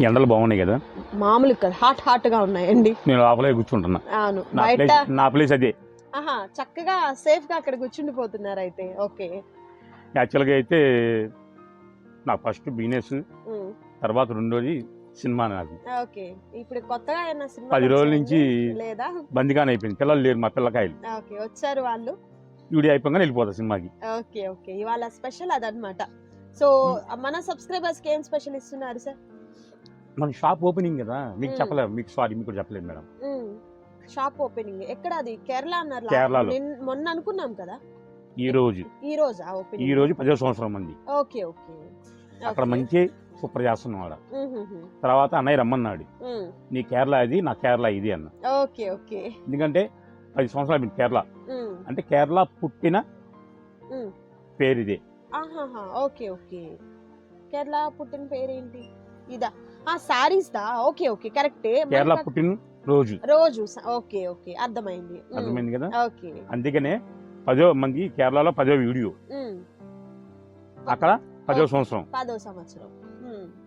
ఎండలు బాగున్నాయి కదా. మామూలు కదా హాట్ హాట్గా ఉన్నాయండి. నేను లోపలే కూర్చుంటున్నా. అవును నా బయట ప్లేస్ నా ప్లేస్ అదే. ఆహా చక్కగా సేఫ్గా అక్కడ కూర్చుండిపోతున్నారు అయితే ఓకే యాక్చువల్గా అయితే నాకు ఫస్ట్ బిజినెస్ ఉమ్, తర్వాత రెండోది సినిమా నాకు ఓకే. ఇప్పుడు కొత్తగా ఏమైనా సినిమా పది రోజుల నుంచి లేదా? బందిగానే అయిపోయింది. పిల్లలు లేరు మా పిల్లకాయలు. ఓకే వచ్చారు వాళ్ళు? వీడియో అయిపోగానే వెళ్ళిపోతా సినిమాకి. Okay okay. ఇవాళ స్పెషల్ అదనమాట సో మన సబ్స్క్రైబర్స్కి ఏం స్పెషల్ ఇస్తున్నారు సార్ మన షాప్ ఓపెనింగ్ కదా మీకు. చెప్పలేదు మీకు సారీ మీకు చెప్పలేదు మేడం. Shop opening. ఎక్కడ అది? కేరళ అన్నారు కేరళలో. నిన్- మొన్న అనుకున్నాం కదా? ఈ రోజు. ఈ రోజు ఈ ఓపెనింగ్ రోజు పదో సంవత్సరం మంది ఓకే ఓకే. అక్కడ. మంచి సూపర్ చేస్తున్నాం ఆడ. ఉమ్, ఉమ్, ఉమ్, తర్వాత అన్నయ్య రమ్మన్నాడు. నీ కేరళ ఇది నా కేరళ ఇది అన్న. Okay okay. ఎందుకంటే పది సంవత్సరాలు అయిపోయింది కేరళ. అంటే కేరళ పుట్టిన. పేరు ఇదే ఓకే ఓకే. కేరళ పుట్టిన పేరేంటి? ఇదా. ఆ సారీస్ దా? ఓకే ఓకే కరెక్టే కేరళ పుట్టిన రోజు. రోజు ఓకే ఓకే అర్థమైంది. అర్థమైంది కదా? ఓకే. అందుకనే పదో మంది కేరళలో పదో వీడియో. అక్కడ పదో. సంవత్సరం. పదో సంవత్సరం.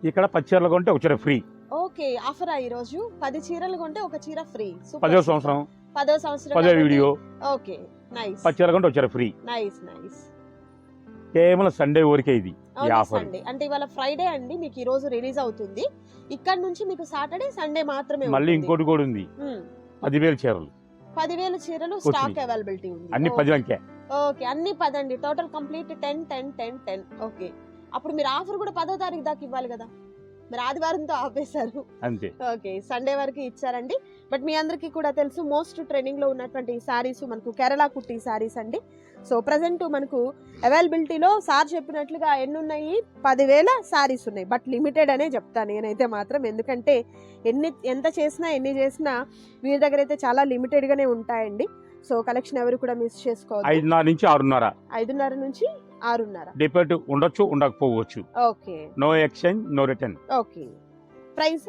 ఇక్కడ పది చీరలు కొంటే ఒక చీర ఫ్రీ ఓకే ఆఫరా ఈ రోజు? పది చీరలు కొంటే ఒక చీర ఫ్రీ పదో. సంవత్సరం. పదో సంవత్సరం పదో వీడియో. ఓకే నైస్ పది చీరలు కొంటే ఒక చీర ఫ్రీ నైస్ నైస్ కేవలం సండే ఊరికే ఇది ఆఫర్ అంటే ఇవాళ ఫ్రైడే అండి మీకు ఈ రోజు రిలీజ్ అవుతుంది. ఇక్కడ నుంచి మీకు సాటర్డే సండే మాత్రమే మళ్ళీ. ఇంకోటి కూడా ఉంది. పదివేలు చీరలు. పదివేల చీరలు. స్టాక్ అవైలబిలిటీ ఉంది. అన్ని పది అంకే ఓకే అన్ని పదండి. Total complete ten ten ten ten okay. అప్పుడు మీరు ఆఫర్ కూడా పదో తారీఖు దాకా ఇవ్వాలి కదా? మీరు ఆదివారంతో ఆపేశారు. అంతే. ఓకే సండే వరకు ఇచ్చారండి. బట్ మీ అందరికీ కూడా తెలుసు మోస్ట్ ట్రెండింగ్లో ఉన్నటువంటి సారీస్ మనకు కేరళ కుట్టి సారీస్ అండి. సో ప్రజెంట్ మనకు అవైలబిలిటీలో సార్ చెప్పినట్లుగా ఎన్ని ఉన్నాయి పదివేల సారీస్ ఉన్నాయి. బట్ లిమిటెడ్ అనే చెప్తాను నేనైతే మాత్రం. ఎందుకంటే ఎన్ని ఎంత చేసినా ఎన్ని చేసినా వీరి దగ్గర అయితే చాలా లిమిటెడ్ గానే ఉంటాయండి. సో కలెక్షన్ ఎవరు కూడా మిస్ చేసుకోవద్దు. ఐదున్నర నుంచి ఆరున్నర. ఐదున్నర నుంచి ఆరున్నర. డిపెట్ ఉండొచ్చు ఉండకపోవచ్చు. Okay no exchange no return okay price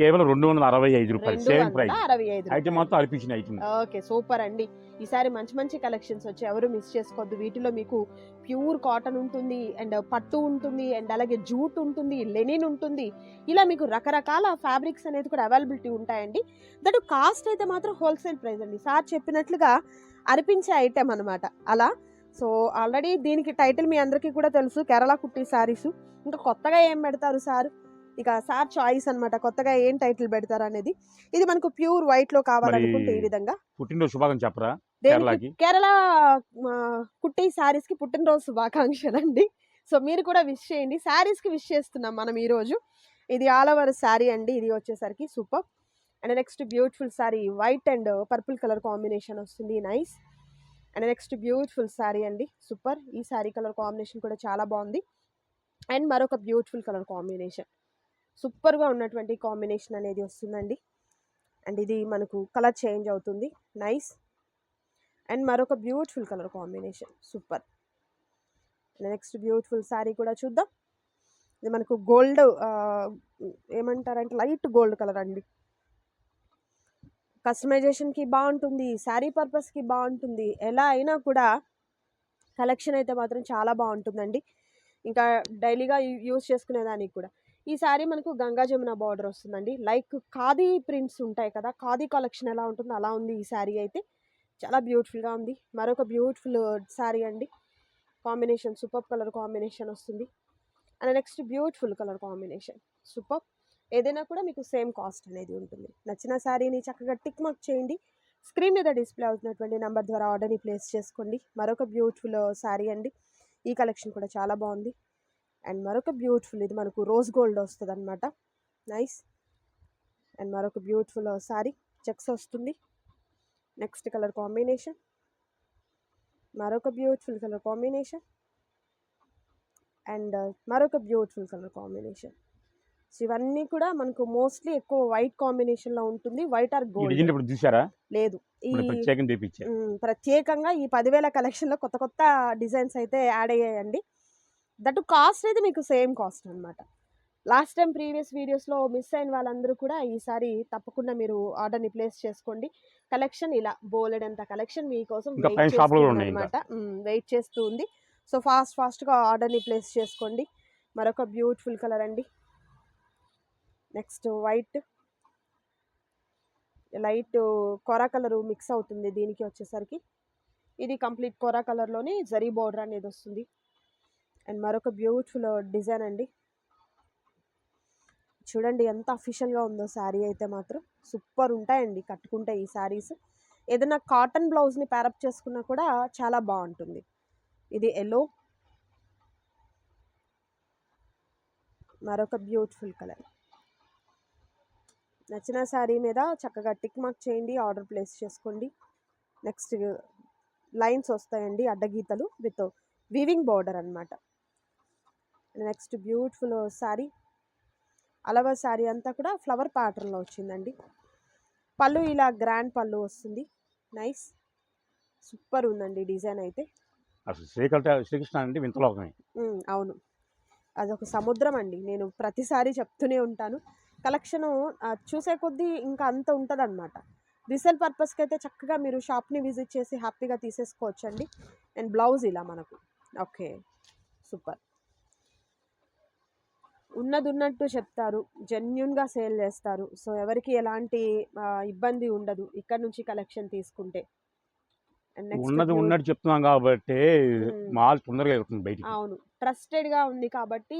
కేవలం రెండు వందల అరవై ఐదు రూపాయలు సేమ్ ప్రైస్ అరవై ఐదు ఐటమ్. మొత్తం అనిపించిన ఐటమ్ ఓకే సూపర్ అండి. ఈసారి మంచి మంచి కలెక్షన్స్ వచ్చి ఎవరు మిస్ చేసుకోవద్దు. వీటిలో మీకు ప్యూర్ కాటన్ ఉంటుంది అండ్ పట్టు ఉంటుంది అండ్ అలాగే జూట్ ఉంటుంది లెనిన్ ఉంటుంది. ఇలా మీకు రకరకాల ఫ్యాబ్రిక్స్ అనేది కూడా అవైలబిలిటీ ఉంటాయండి. దట్ కాస్ట్ అయితే మాత్రం హోల్సేల్ ప్రైస్ అండి. సార్ చెప్పినట్లుగా అనిపించే ఐటెం అనమాట అలా. సో ఆల్రెడీ దీనికి టైటిల్ మీ అందరికీ కూడా తెలుసు కేరళ కుట్టి సారీస్ ఇంకా కొత్తగా ఏం పెడతారు సార్? ఇక సార్ చాయిస్ అన్నమాట. కొత్తగా ఏం టైటిల్ పెడతారు అనేది ఇది మనకు ప్యూర్ వైట్లో కావాలనుకుంటే ఈ విధంగా. పుట్టినరోజు శుభాకాంక్షలు చెప్పరా? కేరళ కుట్టి సారీస్కి పుట్టినరోజు శుభాకాంక్షలు అండి. సో మీరు కూడా విష్ చేయండి. సారీస్కి విష్ చేస్తున్నాం మనం ఈ రోజు ఇది ఆల్ ఓవర్ శారీ అండి. ఇది వచ్చేసరికి super and next beautiful sari white and purple colour combination వస్తుంది. Nice and next beautiful sari అండి. సూపర్ ఈ శారీ కలర్ కాంబినేషన్ కూడా చాలా బాగుంది. అండ్ మరొక బ్యూటిఫుల్ కలర్ కాంబినేషన్ సూపర్గా ఉన్నటువంటి కాంబినేషన్ అనేది వస్తుందండి. అండ్ ఇది మనకు కలర్ చేంజ్ అవుతుంది. నైస్. అండ్ మరొక beautiful colour combination. Super. Next beautiful sari కూడా చూద్దాం. ఇది మనకు గోల్డ్ ఏమంటారంటే లైట్ గోల్డ్ కలర్ అండి. కస్టమైజేషన్కి బాగుంటుంది. శారీ పర్పస్కి బాగుంటుంది. ఎలా అయినా కూడా కలెక్షన్ అయితే మాత్రం చాలా బాగుంటుందండి. ఇంకా డైలీగా యూస్ చేసుకునేదానికి కూడా. ఈ శారీ మనకు గంగా జమున బార్డర్ వస్తుందండి. లైక్ ఖాదీ ప్రింట్స్ ఉంటాయి కదా ఖాదీ కలెక్షన్ ఎలా ఉంటుందో అలా ఉంది ఈ శారీ అయితే. చాలా బ్యూటిఫుల్గా ఉంది. మరొక బ్యూటిఫుల్ శారీ అండి. కాంబినేషన్ సూపర్ కలర్ కాంబినేషన్ వస్తుంది. And next beautiful colour combination super ఏదైనా కూడా మీకు సేమ్ కాస్ట్ అనేది ఉంటుంది. నచ్చిన శారీని చక్కగా టిక్ మార్క్ చేయండి. స్క్రీన్ మీద డిస్ప్లే అవుతున్నటువంటి నెంబర్ ద్వారా ఆర్డర్ని ప్లేస్ చేసుకోండి. మరొక బ్యూటిఫుల్ శారీ అండి. ఈ కలెక్షన్ కూడా చాలా బాగుంది. అండ్ మరొక బ్యూటిఫుల్ ఇది మనకు రోజ్ గోల్డ్ వస్తుంది అనమాట నైస్. అండ్ మరొక బ్యూటిఫుల్ శారీ చెక్స్ వస్తుంది. Next colour combination. మరొక బ్యూటిఫుల్ కలర్ కాంబినేషన్. అండ్ మరొక బ్యూటిఫుల్ కలర్ కాంబినేషన్. సో ఇవన్నీ కూడా మనకు మోస్ట్లీ ఎక్కువ వైట్ కాంబినేషన్లో ఉంటుంది. White or gold. ఇప్పుడు చూసారా లేదు. ఈ ప్రత్యేకంగా ఈ పదివేల కలెక్షన్లో కొత్త కొత్త డిజైన్స్ అయితే యాడ్ అయ్యాయండి. దట్ కాస్ట్ అయితే మీకు సేమ్ కాస్ట్ అన్నమాట. లాస్ట్ టైం ప్రీవియస్ వీడియోస్లో మిస్ అయిన వాళ్ళందరూ కూడా ఈసారి తప్పకుండా మీరు ఆర్డర్ని ప్లేస్ చేసుకోండి. కలెక్షన్ ఇలా బోలెడంత కలెక్షన్ మీకోసం. అనమాట వెయిట్ చేస్తూ ఉంది. సో ఫాస్ట్ ఫాస్ట్గా ఆర్డర్ని ప్లేస్ చేసుకోండి. మరొక బ్యూటిఫుల్ కలర్ అండి. Next white. Light kora colour mix అవుతుంది దీనికి వచ్చేసరికి. ఇది కంప్లీట్ కొరా కలర్లోని జరీ బోర్డర్ అనేది వస్తుంది. అండ్ మరొక బ్యూటిఫుల్ డిజైన్ అండి. చూడండి ఎంత అఫీషియల్గా ఉందో శారీ అయితే మాత్రం సూపర్ ఉంటాయండి కట్టుకుంటే ఈ శారీస్. ఏదైనా కాటన్ బ్లౌజ్ని ప్యారప్ చేసుకున్నా కూడా చాలా బాగుంటుంది. ఇది ఎల్లో మరొక బ్యూటిఫుల్ కలర్. నచ్చిన శారీ మీద చక్కగా టిక్ మార్క్ చేయండి ఆర్డర్ ప్లేస్ చేసుకోండి. నెక్స్ట్ లైన్స్ వస్తాయండి అడ్డగీతలు విత్ వీవింగ్ బార్డర్ అనమాట నెక్స్ట్ బ్యూటిఫుల్ శారీ. అలవ శారీ అంతా కూడా ఫ్లవర్ ప్యాటర్న్లో వచ్చిందండి. పళ్ళు ఇలా గ్రాండ్ పళ్ళు వస్తుంది. నైస్. సూపర్ ఉందండి డిజైన్ అయితే. అసలు శ్రీకృష్ణ శ్రీకృష్ణ అంటే వింతలోకమే. ఉమ్, అవును. అదొక సముద్రం అండి. నేను ప్రతిసారి చెప్తూనే ఉంటాను. కలెక్షను చూసే కొద్దీ ఇంకా అంత ఉంటుంది అనమాట రీసేల్ పర్పస్కి అయితే చక్కగా మీరు షాప్ని విజిట్ చేసి హ్యాపీగా తీసేసుకోవచ్చు అండి అండ్ బ్లౌజ్ ఇలా మనకు. ఓకే. సూపర్. ఉన్నది ఉన్నట్టు చెప్తారు. జెన్యున్గా సేల్ చేస్తారు. సో ఎవరికి ఎలాంటి ఇబ్బంది ఉండదు. ఇక్కడ నుంచి కలెక్షన్ తీసుకుంటే. ఉన్నది ఉన్నట్టు చెప్తున్నాం కాబట్టి. మాల్ తొందరగా బయటికి. అవును. ట్రస్టెడ్గా ఉంది కాబట్టి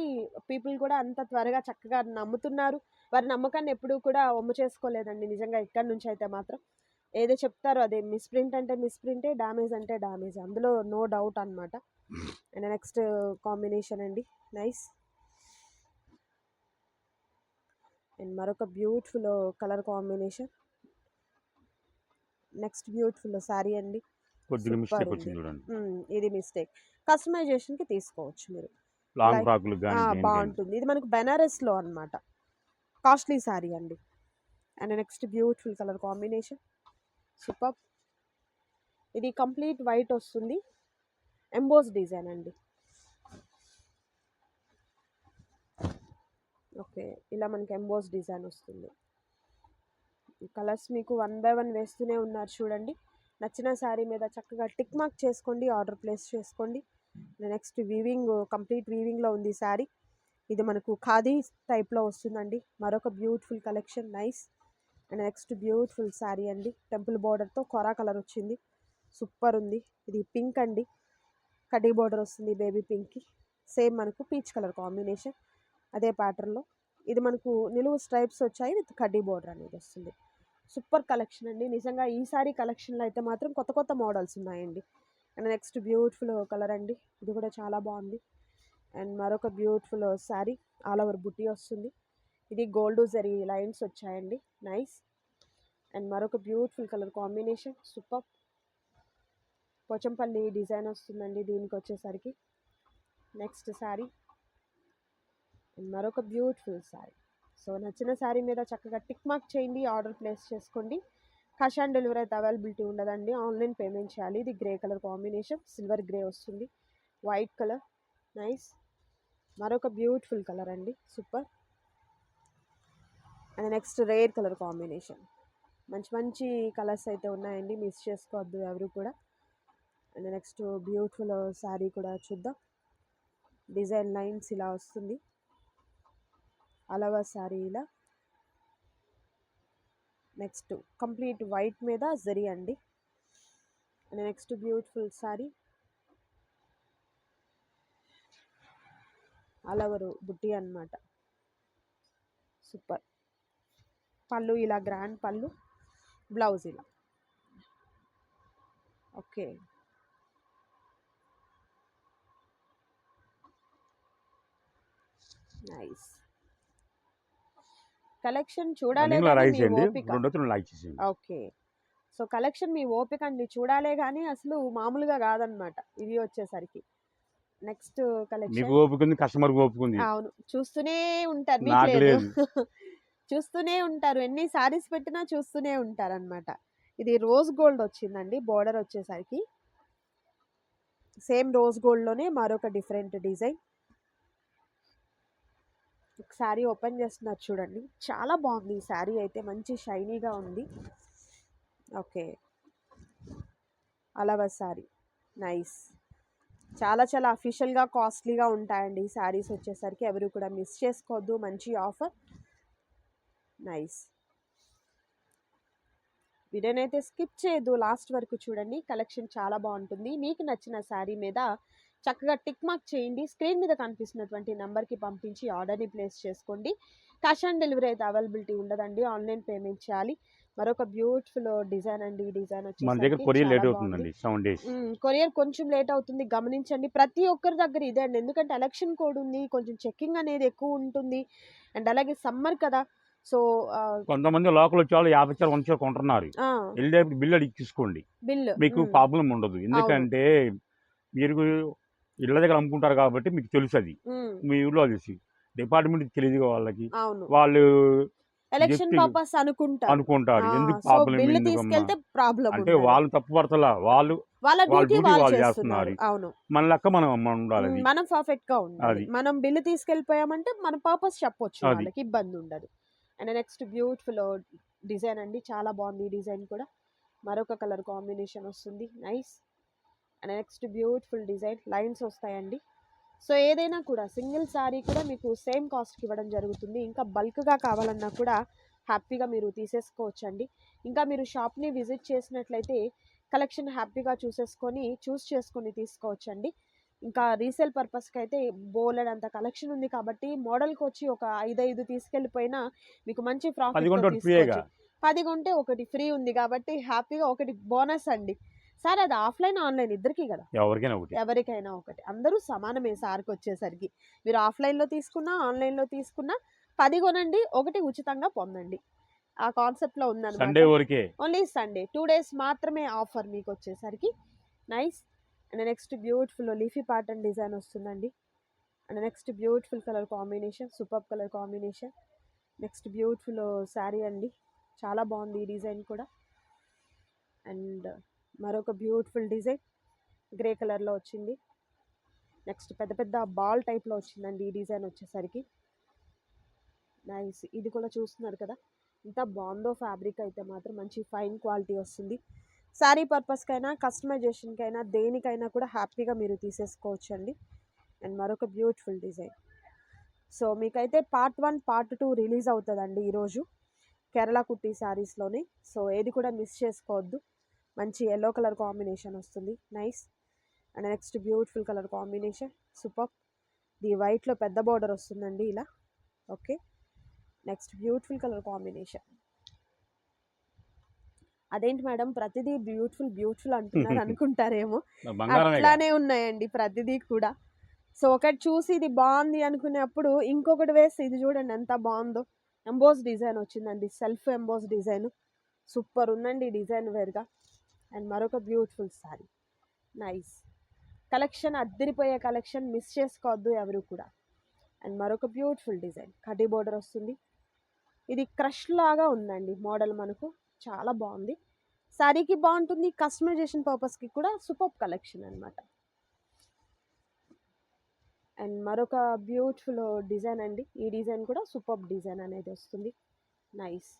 పీపుల్ కూడా అంత త్వరగా చక్కగా నమ్ముతున్నారు. వారి నమ్మకాన్ని ఎప్పుడూ కూడా ఒమ్ము చేసుకోలేదండి. నిజంగా ఇక్కడ నుంచి అయితే మాత్రం ఏదో చెప్తారో అదే మిస్ప్రింట్ అంటే మిస్ప్రింటే డ్యామేజ్ అంటే డ్యామేజ్ అందులో నో డౌట్ అనమాట అండ్ నెక్స్ట్ కాంబినేషన్ అండి. నైస్. అండ్ మరొక beautiful colour combination. Next beautiful sari అండి. మిస్టేక్ ఇది మిస్టేక్. కస్టమైజేషన్కి తీసుకోవచ్చు మీరు. లాంగ్ ఫ్రాక్లు. బాగుంటుంది. ఇది మనకు బెనారస్లో అన్నమాట. కాస్ట్లీ శారీ అండి. And next beautiful colour combination. Super. ఇది కంప్లీట్ వైట్ వస్తుంది. ఎంబోస్ డిజైన్ అండి. ఓకే. ఇలా మనకి ఎంబోస్ డిజైన్ వస్తుంది. కలర్స్ మీకు వన్ బై వన్ వేస్తూనే ఉన్నారు చూడండి. నచ్చిన శారీ మీద చక్కగా టిక్ మార్క్ చేసుకోండి ఆర్డర్ ప్లేస్ చేసుకోండి. నెక్స్ట్ వీవింగ్ కంప్లీట్ వీవింగ్లో ఉంది శారీ. ఇది మనకు ఖాదీ టైప్లో వస్తుందండి. మరొక beautiful collection nice. And next beautiful sari అండి. టెంపుల్ బార్డర్తో కొరా కలర్ వచ్చింది. సూపర్ ఉంది. ఇది పింక్ అండి. కడ్డీ బార్డర్ వస్తుంది బేబీ పింక్కి. సేమ్ మనకు పీచ్ కలర్ కాంబినేషన్. అదే ప్యాటర్న్లో ఇది మనకు నిలువు స్ట్రైప్స్ వచ్చాయి విత్ కడ్డీ బోర్డర్ అనేది వస్తుంది. సూపర్ కలెక్షన్ అండి. నిజంగా ఈ సారీ కలెక్షన్లో అయితే మాత్రం కొత్త కొత్త మోడల్స్ ఉన్నాయండి. అండ్ నెక్స్ట్ బ్యూటిఫుల్ కలర్ అండి. ఇది కూడా చాలా బాగుంది. అండ్ మరొక బ్యూటిఫుల్ శారీ ఆల్ ఓవర్ బుట్టి వస్తుంది. ఇది గోల్డ్ జరీ లైన్స్ వచ్చాయండి. నైస్ అండ్ మరొక beautiful colour combination super Pochampally design వస్తుందండి దీనికి వచ్చేసరికి. నెక్స్ట్ శారీ మరొక బ్యూటిఫుల్ శారీ. సో నచ్చిన శారీ మీద చక్కగా టిక్ మార్క్ చేయండి ఆర్డర్ ప్లేస్ చేసుకోండి. క్యాష్ ఆన్ డెలివరీ అయితే అవైలబిలిటీ ఉండదండి. ఆన్లైన్ పేమెంట్ చేయాలి. ఇది grey colour combination. Silver grey వస్తుంది. White colour. నైస్. మరొక బ్యూటిఫుల్ కలర్ అండి. Super. And next rare colour combination. మంచి మంచి కలర్స్ అయితే ఉన్నాయండి. మిస్ చేసుకోవద్దు ఎవరు కూడా. అండ్ నెక్స్ట్ బ్యూటిఫుల్ శారీ కూడా చూద్దాం. డిజైన్ లైన్స్ ఇలా వస్తుంది. అలవా శారీ ఇలా నెక్స్ట్ కంప్లీట్ వైట్ మీద జరీ అండి. Next beautiful sari. అలవరు బుట్టి అనమాట సూపర్. పళ్ళు ఇలా గ్రాండ్ పళ్ళు. బ్లౌజ్ ఇలా. ఓకే. నైస్. కలెక్షన్ చూడాలి చేయండి రెండు లైక్ చేసేయండి ఓకే. సో కలెక్షన్ మీ ఓపిక అండి. చూడాలే కానీ అసలు మామూలుగా కాదనమాట. ఇవి వచ్చేసరికి. నెక్స్ట్ మీకు కలెక్షన్. ఓపిక ఉంది కస్టమర్ ఓపిక ఉంది. అవును. చూస్తూనే ఉంటారు. మీకు లేదు. చూస్తూనే ఉంటారు. ఎన్ని సారీస్ పెట్టినా చూస్తూనే ఉంటారు అనమాట ఇది రోజ్ గోల్డ్ వచ్చిందండి. బోర్డర్ వచ్చేసరికి. సేమ్ రోజ్ గోల్డ్లోనే మరొక డిఫరెంట్ డిజైన్. శారీ ఓపెన్ చేస్తున్నారు చూడండి. చాలా బాగుంది ఈ శారీ అయితే. మంచి షైనీగా ఉంది. ఓకే. అలవ శారీ. నైస్. చాలా చాలా అఫీషియల్గా కాస్ట్లీగా ఉంటాయండి ఈ శారీస్ వచ్చేసరికి. ఎవరు కూడా మిస్ చేసుకోవద్దు. మంచి ఆఫర్. నైస్. వీడియోనైతే స్కిప్ చేయదు లాస్ట్ వరకు చూడండి. కలెక్షన్ చాలా బాగుంటుంది. మీకు నచ్చిన శారీ మీద చక్కగా టిక్ మార్క్ చేయండి. స్క్రీన్ మీద కనిపిస్తున్నటువంటి నెంబర్కి పంపించి ఆర్డర్ని ప్లేస్ చేసుకోండి. క్యాష్ ఆన్ డెలివరీ అయితే అవైలబిలిటీ ఉండదండి. ఆన్లైన్ పేమెంట్ చేయాలి. మరొక బ్యూటిఫుల్ డిజైన్ అండి. ఈ డిజైన్ మన దగ్గర వచ్చి కొరియర్ లేట్ అవుతుందండి. Seven days. కొరియర్ కొంచెం లేట్ అవుతుంది. గమనించండి. ప్రతి ఒక్కరి దగ్గర ఇదే అండి. ఎందుకంటే ఎలక్షన్ కోడ్ ఉంది. కొంచెం చెక్కింగ్ అనేది ఎక్కువ ఉంటుంది. అండ్ అలాగే సమ్మర్ కదా. సో కొంతమంది లోకల్ వచ్చే వాళ్ళు యాభై చాలు వంద కొంటున్నారు. వెళ్ళేప్పుడు బిల్ అడిగి తీసుకోండి. బిల్ మీకు ప్రాబ్లం ఉండదు. ఎందుకంటే మీరు ఇళ్ళ దగ్గర అమ్ముకుంటారు కాబట్టి మీకు తెలుసు అది మీ ఊళ్ళో తెలిసి. డిపార్ట్మెంట్ తెలియదు వాళ్ళకి. అవును. వాళ్ళు ఎలక్షన్ పర్పస్ అనుకుంటారు. అనుకుంటారు. ఎందుకు ప్రాబ్లం అంటే వాళ్ళు తప్పు పడతలా? వాళ్ళు వాళ్ళ వాళ్ళ డ్యూటీ చేస్తున్నారు. అవును. మన లెక్క మనం మనం ఉండాలి అది. మనం పర్ఫెక్ట్గా ఉండాలి. మనం బిల్లు తీసుకెళ్ళిపోయామంటే మన పర్పస్ చెప్పొచ్చు. అది. వాళ్ళకి ఇబ్బంది ఉండదు. అండ్ నెక్స్ట్ బ్యూటిఫుల్ డిజైన్ అండి. చాలా బాగుంది ఈ డిజైన్ కూడా. మరొక కలర్ కాంబినేషన్ వస్తుంది. Nice and next beautiful design lines వస్తాయండి. సో ఏదైనా కూడా సింగిల్ శారీ కూడా మీకు సేమ్ కాస్ట్కి ఇవ్వడం జరుగుతుంది. ఇంకా బల్క్గా కావాలన్నా కూడా హ్యాపీగా మీరు తీసేసుకోవచ్చు అండి ఇంకా మీరు షాప్ని విజిట్ చేసినట్లయితే కలెక్షన్ హ్యాపీగా చూసేసుకొని చూస్ చేసుకొని తీసుకోవచ్చండి. ఇంకా రీసేల్ పర్పస్కి అయితే బోలెడ్ అంత కలెక్షన్ ఉంది కాబట్టి మోడల్కి వచ్చి ఒక ఐదు ఐదు తీసుకెళ్ళిపోయినా మీకు మంచి ప్రాఫిట్ పది కొంటే ఒకటి ఫ్రీ ఉంది కాబట్టి హ్యాపీగా ఒకటి బోనస్ అండి. సార్ అది ఆఫ్లైన్ ఆన్లైన్ ఇద్దరికి కదా ఎవరికైనా ఒకటి. ఎవరికైనా ఒకటి. అందరూ సమానమే సార్కి వచ్చేసరికి మీరు ఆఫ్లైన్లో తీసుకున్నా ఆన్లైన్లో తీసుకున్నా పది కొనండి ఒకటి ఉచితంగా పొందండి. ఆ కాన్సెప్ట్లో సండే ఉందన్నమాట వరకే? Only Sunday. టూ డేస్ మాత్రమే ఆఫర్ మీకు వచ్చేసరికి nice. And next beautiful leafy pattern design వస్తుందండి. And next beautiful colour combination super colour combination. Next beautiful sari అండి. చాలా బాగుంది ఈ డిజైన్ కూడా. అండ్ మరొక బ్యూటిఫుల్ డిజైన్ గ్రే కలర్లో వచ్చింది. నెక్స్ట్ పెద్ద పెద్ద బాల్ టైప్లో వచ్చిందండి ఈ డిజైన్ వచ్చేసరికి. నైస్. ఇది కూడా చూస్తున్నారు కదా. ఎంత బాగుందో ఫ్యాబ్రిక్ అయితే మాత్రం మంచి ఫైన్ క్వాలిటీ వస్తుంది. శారీ పర్పస్కైనా కస్టమైజేషన్కైనా దేనికైనా కూడా హ్యాపీగా మీరు తీసేసుకోవచ్చు అండి అండ్ మరొక బ్యూటిఫుల్ డిజైన్. సో మీకైతే part one part two release అవుతుందండి ఈరోజు. కేరళ కుట్టి శారీస్లోనే. సో ఏది కూడా మిస్ చేసుకోవద్దు. మంచి ఎల్లో కలర్ కాంబినేషన్ వస్తుంది. Nice and next beautiful colour combination super the వైట్లో పెద్ద బార్డర్ వస్తుందండి ఇలా. Okay next beautiful colour combination అదేంటి మేడం? ప్రతిదీ బ్యూటిఫుల్ బ్యూటిఫుల్ అంటున్నారు అనుకుంటారేమో. అట్లానే ఉన్నాయండి ప్రతిదీ కూడా. సో ఒకటి చూసి ఇది బాగుంది అనుకునేప్పుడు ఇంకొకటి వేసి ఇది చూడండి ఎంత బాగుందో. ఎంబోస్ డిజైన్ వచ్చిందండి. సెల్ఫ్ ఎంబోస్ డిజైన్ సూపర్ ఉందండి డిజైన్ వేరుగా. అండ్ మరొక బ్యూటిఫుల్ శారీ. నైస్. కలెక్షన్ అద్దరిపోయే కలెక్షన్ మిస్ చేసుకోవద్దు ఎవరు కూడా. అండ్ మరొక బ్యూటిఫుల్ డిజైన్. కడ్డీ బోర్డర్ వస్తుంది. ఇది క్రష్ లాగా ఉందండి. మోడల్ మనకు చాలా బాగుంది. శారీకి బాగుంటుంది. కస్టమైజేషన్ పర్పస్కి కూడా సూపర్ కలెక్షన్ అన్నమాట. అండ్ మరొక బ్యూటిఫుల్ డిజైన్ అండి. ఈ డిజైన్ కూడా సూపర్ డిజైన్ అనేది వస్తుంది. నైస్.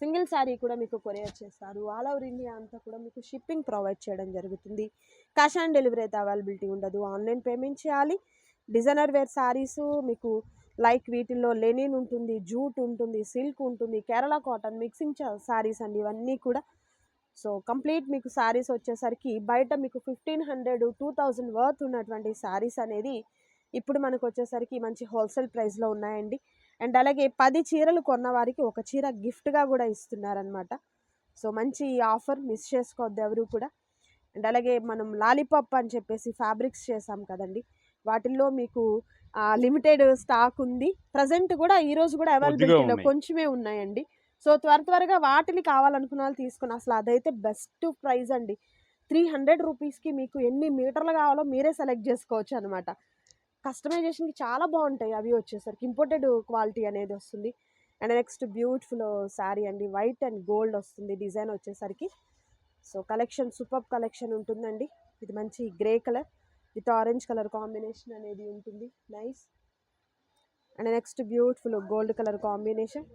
సింగిల్ శారీ కూడా మీకు కొరియర్ చేస్తారు ఆల్ ఓవర్ ఇండియా అంతా కూడా మీకు షిప్పింగ్ ప్రొవైడ్ చేయడం జరుగుతుంది. క్యాష్ ఆన్ డెలివరీ అయితే అవైలబిలిటీ ఉండదు. ఆన్లైన్ పేమెంట్ చేయాలి. డిజైనర్ వేర్ శారీస్ మీకు లైక్ వీటిల్లో లెనిన్ ఉంటుంది జూట్ ఉంటుంది సిల్క్ ఉంటుంది కేరళ కాటన్ మిక్సింగ్ శారీస్ అండి ఇవన్నీ కూడా. సో కంప్లీట్ మీకు శారీస్ వచ్చేసరికి బయట మీకు fifteen hundred two thousand worth ఉన్నటువంటి శారీస్ అనేది ఇప్పుడు మనకు వచ్చేసరికి మంచి హోల్సేల్ ప్రైస్లో ఉన్నాయండి. అండ్ అలాగే పది చీరలు కొన్న వారికి ఒక చీర గిఫ్ట్గా కూడా ఇస్తున్నారనమాట సో మంచి ఆఫర్ మిస్ చేసుకోవద్దు ఎవరు కూడా. అండ్ అలాగే మనం లాలీపాప్ అని చెప్పేసి ఫ్యాబ్రిక్స్ చేసాం కదండి వాటిల్లో మీకు లిమిటెడ్ స్టాక్ ఉంది. ప్రజెంట్ కూడా ఈ రోజు కూడా అవైలబిలిటీలో. కొంచెమే ఉన్నాయండి. సో త్వర త్వరగా వాటిని కావాలనుకున్న వాళ్ళు తీసుకుని అసలు అదైతే బెస్ట్ ప్రైస్ అండి. త్రీ హండ్రెడ్ రూపీస్కి మీకు ఎన్ని మీటర్లు కావాలో మీరే సెలెక్ట్ చేసుకోవచ్చు అనమాట కస్టమైజేషన్కి చాలా బాగుంటాయి. అవి వచ్చేసరికి ఇంపోర్టెడ్ క్వాలిటీ అనేది వస్తుంది. అండ్ నెక్స్ట్ బ్యూటిఫుల్ శారీ అండి. వైట్ అండ్ గోల్డ్ వస్తుంది డిజైన్ వచ్చేసరికి. సో కలెక్షన్ సూపర్ కలెక్షన్ ఉంటుందండి. ఇది మంచి grey colour with orange colour combination అనేది ఉంటుంది. Nice and next beautiful gold colour combination